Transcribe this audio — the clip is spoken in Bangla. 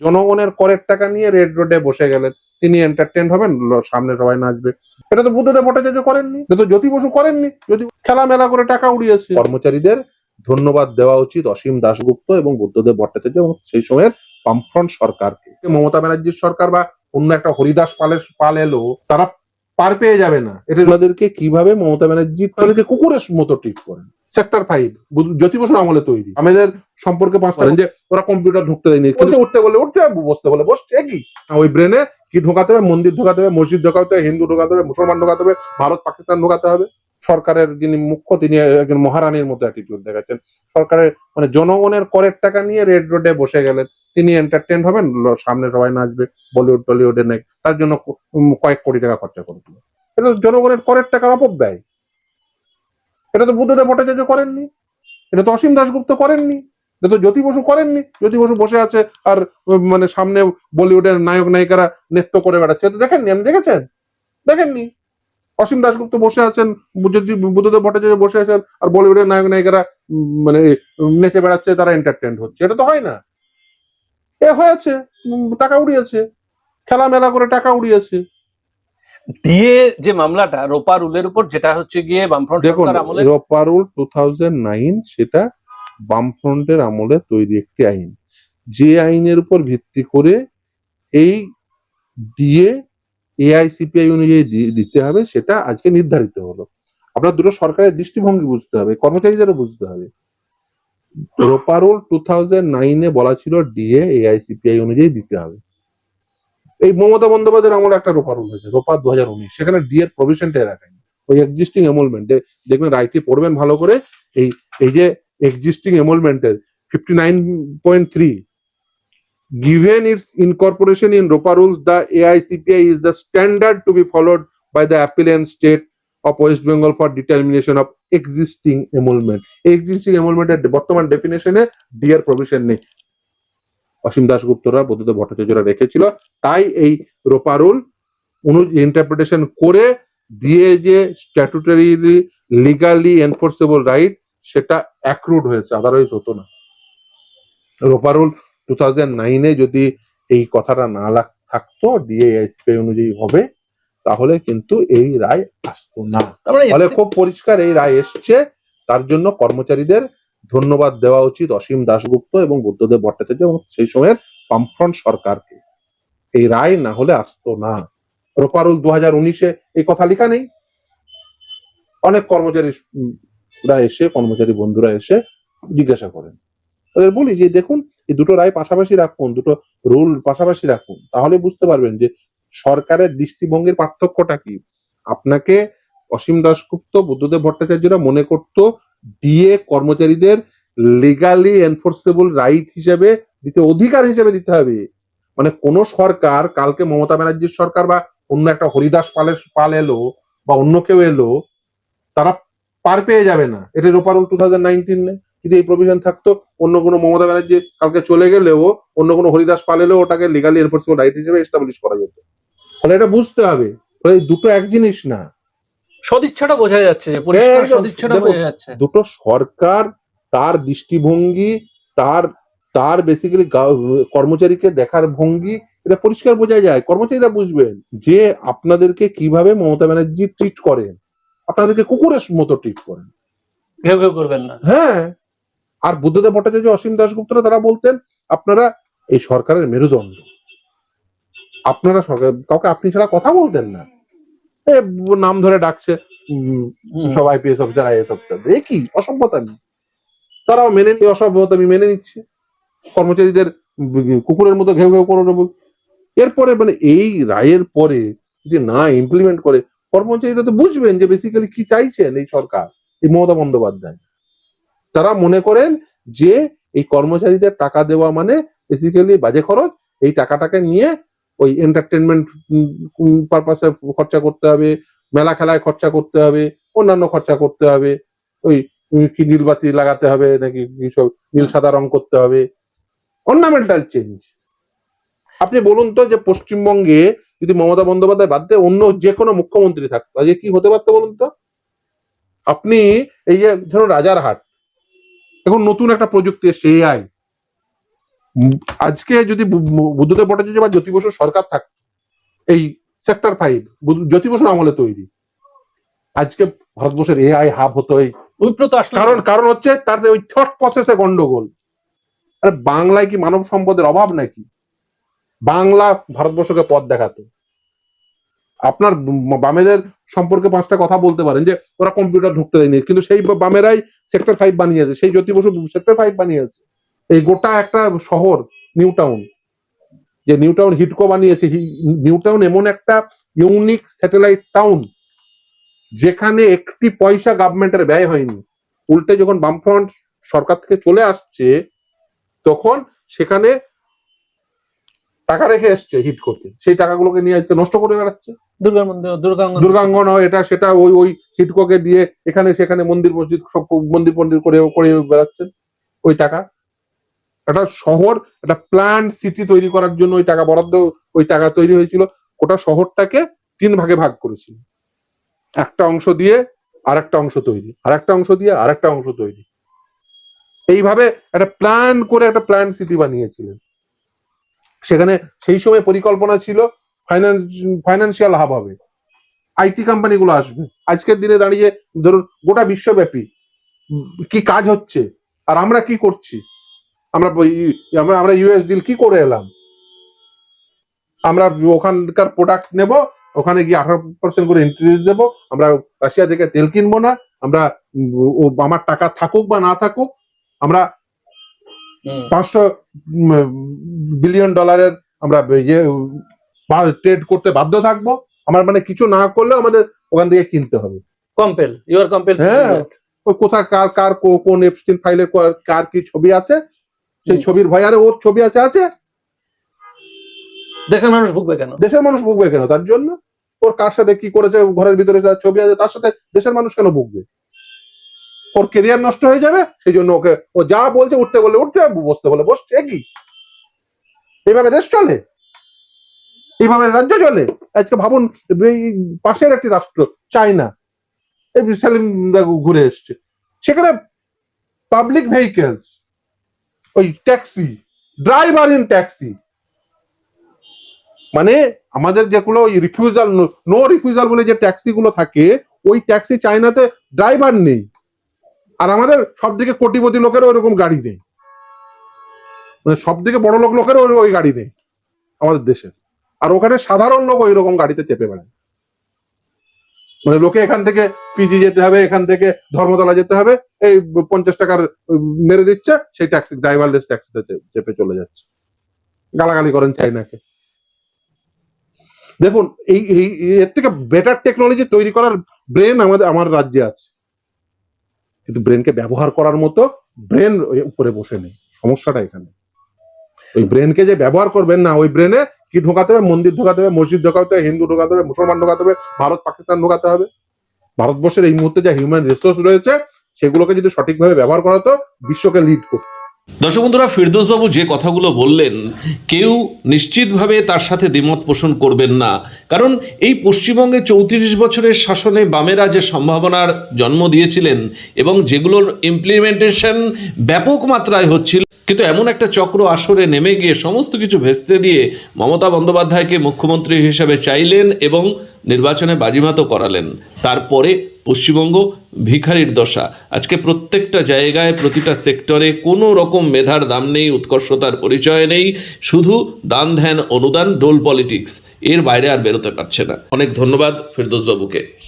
জনগণের করের টাকা নিয়ে রেড রোডে বসে গেলেন তিনি এন্টারটেন হবেন সামনে সবাই নাচবে। এটা তো বুদ্ধদেব ভট্টাচার্য করেননি, এটা তো জ্যোতি বসু করেননি। জ্যোতি খেলা মেলা করে টাকা উড়িয়েছে। কর্মচারীদের ধন্যবাদ দেওয়া উচিত অসীম দাশগুপ্ত এবং বুদ্ধদেব ভট্টাচার্য এবং সেই সময়ের বামফ্রন্ট সরকারকে। মমতা ব্যানার্জির সরকার বা অন্য একটা হরিদাস পালের, পাল এলো, তারা পার পেয়ে যাবে না। এটা ওনাদেরকে কীভাবে মমতা ব্যানার্জি তাদেরকে কুকুরের মতো ট্রিট করেন? সেক্টর ফাইভ জ্যোতি বসুর আমলে তৈরি। আমাদের সম্পর্কে পাঁচ পারেন যে ওরা কম্পিউটার ঢুকতে দেয়নি। কিন্তু উঠতে বলে উঠতে বসতে বলে বসছে কি? ওই ব্রেনে কি ঢোকাতে হবে? মন্দির ঢোকাতে হবে? মসজিদ ঢোকাতে হবে? হিন্দু ঢোকাতে হবে? মুসলমান ঢোকাতে হবে? ভারত পাকিস্তান ঢোকাতে হবে? সরকারের যিনি মুখ্য তিনি একজন মহারানীর মতো অ্যাটিটিউড দেখাচ্ছেন। সরকারের মানে জনগণের করের টাকা নিয়ে রেড রোডে বসে গেলেন। তিনি এন্টারটেন হবেন? সামনে সবাই নাচবে বলিউড টলিউডে নেই তার জন্য কয়েক কোটি টাকা খরচা করেছিল এটা তো জনগণের করের টাকার অপব্যয়। এটা তো বুদ্ধদেব ভট্টাচার্য করেননি। এটা তো অসীম দাশগুপ্ত করেননি। এটা তো জ্যোতি বসু করেননি। জ্যোতি বসু বসে আছে আর মানে সামনে বলিউডের নায়ক নায়িকারা নৃত্য করে বেড়াচ্ছে। তো দেখেননি আপনি দেখেছেন? দেখেননি? অসীম দাশগুপ্ত বসে আছেন যদি বুদ্ধদেব ভট্টাচার্য বসে আছেন আর বলিউডের নায়ক নায়িকারা মানে নেচে বেড়াচ্ছে তারা এন্টারটেন হচ্ছে। এটা তো হয় না। এ হয়েছে টাকা উড়িয়েছে খেলা মেলা করে টাকা উড়িয়েছে। দিয়ে যে মামলাটা রোপারুলের উপর যেটা হচ্ছে গিয়ে বামফ্রন্ট দেখুন সরকার আমলে রোপারুল টু সেটা বামফ্রন্টের আমলে তৈরি একটি আইন। যে আইনের উপর ভিত্তি করে এই ডিএ এআইসিপিআই অনুযায়ী দিতে হবে, সেটা আজকে নির্ধারিত হলো। আপনার দুটো সরকারের দৃষ্টিভঙ্গি বুঝতে হবে, কর্মচারীদেরও বুঝতে হবে। রোপারুল টু থাউজেন্ড নাইনে বলা ছিল ডিএ এআইসিপিআই অনুযায়ী দিতে হবে। এই মমতা বন্দ্যোপাধ্যায়ের আমলে একটা রোপারুল হয়েছে, রোপা দু হাজার উনিশ। সেখানে ডিএর প্রভিশনটা রাখেনি ওই এক্সিস্টিং এমোলমেন্টে দেখবেন রাইটে পড়বেন ভালো করে, এই এই যে existing এমোলমেন্টের fifty nine point three given its incorporation in ROPA rules the the standard followed by appeal and state of West Bengal for determination of existing emolument existing এমোলমেন্টের বর্তমান ডেফিনেশনে ডিয়ার প্রভিশন নেই। অসীম দাশগুপ্তরা বৌদ্ধ ভট্টাচার্যরা রেখেছিল, তাই এই রোপা রুল ইন্টারপ্রিটেশন করে দিয়ে যে স্ট্যাটুটারি লিগালি এনফোর্সেবল রাইট সেটা অ্যাক্রুড হয়েছে আদারওয়াইজ হতো না। রোপা রুল টু থাউজেন্ড নাইনে যদি এই কথাটা না লাগ- থাকতো ডিএআইসিপি অনুযায়ী হবে তাহলে কিন্তু এই রায় আসতো না। তার মানে ফলে খুব পরিষ্কার এই রায় এসছে তার জন্য কর্মচারীদের ধন্যবাদ দেওয়া উচিত অসীম দাশগুপ্ত এবং বুদ্ধদেব ভট্টাচার্য এবং সেই সময়ের বামফ্রন্ট সরকারকে। এই রায় না হলে আসতো না। রোপারুল দু হাজার উনিশে এই কথা লেখা নেই। অনেক কর্মচারী রা এসে কর্মচারী বন্ধুরা এসে জিজ্ঞাসা করেন। তাদের বলি যে, দেখুন, এই দুটো রায় পাশাপাশি রাখুন, দুটো রুল পাশাপাশি রাখুন। তাহলে বুঝতে পারবেন যে, সরকারের দৃষ্টিভঙ্গির পার্থক্যটা কি? আপনাকে অসীম দাশগুপ্ত, বুদ্ধদেব ভট্টাচার্যরা মনে করত, দিয়ে কর্মচারীদের লিগালি এনফোর্সেবল রাইট হিসেবে দিতে অধিকার হিসেবে দিতে হবে। মানে কোন সরকার, কালকে মমতা ব্যানার্জির সরকার বা অন্য একটা হরিদাস পালের, পাল এলো বা অন্য কেউ এলো, তারা পার পেয়ে যাবে না। এটা রোপারুল টু থাউজেন্ড নাইনটিনে যদি এই প্রভিশন থাকতো অন্য কোনো মমতা ব্যানার্জি কালকে চলে গেলেও অন্য কোনো হরিদাস পাল এলেও ওটাকে লিগালি এনফোর্সেবল রাইট হিসেবে এস্টাবলিশ করা যেত। ফলে এটা বুঝতে হবে। ফলে দুটো এক জিনিস না। সদিচ্ছাটা বোঝা যাচ্ছে যে পরিষ্কার সদিচ্ছাটা বোঝা যাচ্ছে। দুটো সরকার তার দৃষ্টিভঙ্গি তার তার বেসিক্যালি কর্মচারীকে দেখার ভঙ্গি এটা পরিষ্কার বোঝা যায়। কর্মচারীরা বুঝবেন যে আপনাদেরকে কীভাবে মমতা ব্যানার্জি ট্রিট করেন। আপনাদেরকে কুকুরের মতো ট্রিট করেন। করবেন না। হ্যাঁ। আর বুদ্ধদেব ভট্টাচার্য অসীম দাশগুপ্তরা তারা বলতেন আপনারা এই সরকারের মেরুদণ্ড। আপনারা সরকার কাউকে আপনি ছাড়া কথা বলতেন না। এ নাম ধরে ডাকছে। সব আইপিএস অফিসার আইএস অফিসার এ কি? অসভ্যতা নেই তারাও মেনে নিয়ে অসভ্যতা আমি মেনে নিচ্ছি। কর্মচারীদের কুকুরের মতো ঘেউ ঘেউ করে নেব। এরপরে মানে এই রায়ের পরে যদি না ইমপ্লিমেন্ট করে কর্মচারীরা তো বুঝবেন যে বেসিক্যালি কি চাইছেন এই সরকার, এই মমতা বন্দ্যোপাধ্যায়। তারা মনে করেন যে এই কর্মচারীদের টাকা দেওয়া মানে বেসিক্যালি বাজে খরচ, এই টাকাটাকে নিয়ে ওই এন্টারটেনমেন্ট পারপাসে খরচা করতে হবে, মেলা খেলায় খরচা করতে হবে, অন্যান্য খরচা করতে হবে, ওই কি নীলবাতি লাগাতে হবে নাকি সব নীল সাদা রং করতে হবে। অর্নামেন্টাল চেঞ্জ আপনি বলুন তো যে পশ্চিমবঙ্গে যদি মমতা বন্দ্যোপাধ্যায় বাদ দিয়ে অন্য যে কোনো মুখ্যমন্ত্রী থাকতো আজকে কি হতে পারতো বলুন তো? আপনি এই যে ধরুন রাজারহাট এখন নতুন একটা প্রযুক্তি এসছে এআই। আজকে যদি বুদ্ধদেব ভট্টাচার্য বা জ্যোতি বসুর সরকার থাকতো এই সেক্টর ফাইভ জ্যোতি বসুর আমলে তৈরি। আজকে ভারতবর্ষের এআই হাব হতো এই। কারণ কারণ হচ্ছে তার ওই থট প্রসেসে গন্ডগোল। আরে বাংলায় কি মানব সম্পদের অভাব নাকি? বাংলা ভারতবর্ষকে পথ দেখাতো। আপনার বামেদের সম্পর্কে পাঁচটা কথা বলতে পারেন যে ওরা কম্পিউটার ঢুকতে দেয়নি। কিন্তু সেই বামেরাই সেক্টর ফাইভ বানিয়েছে। সেই জ্যোতি বসু সেক্টর ফাইভ বানিয়েছে। এই গোটা একটা শহর নিউ টাউন যে নিউ টাউন হিটকো বানিয়েছে। নিউ টাউন এমন একটা ইউনিক স্যাটেলাইট টাউন যেখানে একটি পয়সা গভর্নমেন্টের ব্যয় হয়নি। উল্টে যখন বামফ্রন্ট সরকার থেকে চলে আসছে, তখন সেখানে টাকা রেখে এসছে হিট করতে সেই টাকাগুলোকে নিয়ে আজকে নষ্ট করে বেড়াচ্ছে। দুর্গাঙ্গন এটা সেটা ওই ওই হিটকোকে দিয়ে এখানে সেখানে মন্দির মসজিদ সব মন্দির মন্দির করে করে বেড়াচ্ছেন ওই টাকা। একটা শহর, একটা প্ল্যান সিটি তৈরি করার জন্য ওই টাকা বরাদ্দ, ওই টাকা তৈরি হয়েছিল। গোটা শহরটাকে তিন ভাগে ভাগ করেছিল। একটা অংশ দিয়ে আর একটা অংশ তৈরি আর একটা অংশ দিয়ে আর একটা অংশ তৈরি। এইভাবে একটা প্ল্যান করে একটা প্ল্যান সিটি বানিয়েছিলেন। সেখানে সেই সময় পরিকল্পনা ছিল ফাইন্যান্সিয়াল হাব। হবে আইটি কোম্পানিগুলো আসবে। আজকের দিনে দাঁড়িয়ে ধরুন গোটা বিশ্বব্যাপী কি কাজ হচ্ছে আর আমরা কি করছি? আমরা আমরা আমরা ইউএস ডিল কি করে এলাম? আমরা ওখানকার প্রোডাক্ট নেব ওখানে গিয়ে আঠারো পার্সেন্ট করে ইন্টারেস্ট দেবো আমরা রাশিয়া থেকে তেল কিনবো না আমরা ও আমার টাকা থাকুক বা না থাকুক আমরা পাঁচশো বিলিয়ন ডলারের আমরা ইয়ে ট্রেড করতে বাধ্য থাকব। আমার মানে কিছু না করলে আমাদের ওখান থেকে কিনতে হবে। কম্পেল ইউ আর কম্পেল হ্যাঁ। ওই কোথায় কার কার কোন এপস্টিন ফাইলের কার কি ছবি আছে? সেই ছবির ভয় আরে ওর ছবি আছে আছে? দেশের মানুষ ভুগবে কেন? দেশের মানুষ ভুগবে কেন? তার জন্য? ওর কার সাথে কি করেছে ঘরের ভিতরে যার ছবি আছে তার সাথে দেশের মানুষ কেন ভুগবে? ওর কেরিয়ার নষ্ট হয়ে যাবে সেই জন্য ওকে ও যা বলছে উঠতে বলে উঠবে বসতে বলে বসছে কি? এইভাবে দেশ চলে। এইভাবে রাজ্য চলে। আজকে ভাবুন পাশের একটি রাষ্ট্র, চায়না, এই সেলিম ঘুরে এসছে। সেখানে পাবলিক ভেহিকেলস ওই ট্যাক্সি ড্রাইভার ইন ট্যাক্সি মানে আমাদের যেগুলো ওই রিফিউজাল নো রিফিউজাল বলে যে ট্যাক্সি গুলো থাকে, ওই ট্যাক্সি চায়নাতে ড্রাইভার নেই। আর আমাদের সব থেকে কোটিপতি লোকেরও ওরকম গাড়ি নেই। মানে সব থেকে বড় লোক লোকেরও ওই- গাড়ি নেই। আমাদের দেশে আর ওখানে সাধারণ লোক ওই রকম গাড়িতে চেপে বেড়ায়। মানে লোকে এখান থেকে পিজি যেতে হবে, এখান থেকে ধর্মতলা যেতে হবে, এই পঞ্চাশ টাকার মেরে দিচ্ছে, সেই ট্যাক্সি ড্রাইভারলেস ট্যাক্সিতে চেপে চলে যাচ্ছে। গালাগালি করেন চাইনাকে দেখুন, এই এই, এর থেকে বেটার টেকনোলজি তৈরি করার ব্রেন আমাদের, আমার রাজ্যে আছে। কিন্তু ব্রেনকে ব্যবহার করার মতো ব্রেন উপরে বসে নেই। সমস্যাটা এখানে। ওই ব্রেনকে যে ব্যবহার করবেন না, ওই ব্রেনে কি ঢোকাতে হবে? মন্দির ঢোকাতে হবে, মসজিদ ঢোকাতে হবে, হিন্দু ঢোকাতে হবে, মুসলমান ঢোকাতে হবে, ভারত, পাকিস্তান ঢোকাতে হবে। ভারতবর্ষের এই মুহূর্তে যা হিউম্যান রিসোর্স রয়েছে, সেগুলোকে যদি সঠিকভাবে ব্যবহার করা হতো, বিশ্বকে লিড করতো। দর্শক বন্ধুরা, ফিরদৌসবাবু যে কথাগুলো বললেন, কেউ নিশ্চিতভাবে তার সাথে দ্বিমত পোষণ করবেন না। কারণ এই পশ্চিমবঙ্গে চৌত্রিশ বছরের শাসনে বামেরা যে সম্ভাবনার জন্ম দিয়েছিলেন এবং যেগুলোর ইমপ্লিমেন্টেশন ব্যাপক মাত্রায় হচ্ছিল কিন্তু এমন একটা চক্র আসরে নেমে গিয়ে সমস্ত কিছু ভেস্তে দিয়ে মমতা বন্দ্যোপাধ্যায়কে মুখ্যমন্ত্রী হিসেবে চাইলেন এবং নির্বাচনে বাজিমাতও করালেন। তারপরে পশ্চিমবঙ্গ ভিখারির দশা। আজকে প্রত্যেকটা জায়গায়, প্রতিটা সেক্টরে কোনো রকম মেধার দাম নেই, উৎকর্ষতার পরিচয় নেই। শুধু দান ধ্যান, অনুদান ডোল পলিটিক্স এর বাইরে আর বেরোতে পারছে না। অনেক ধন্যবাদ ফিরদোসবাবুকে।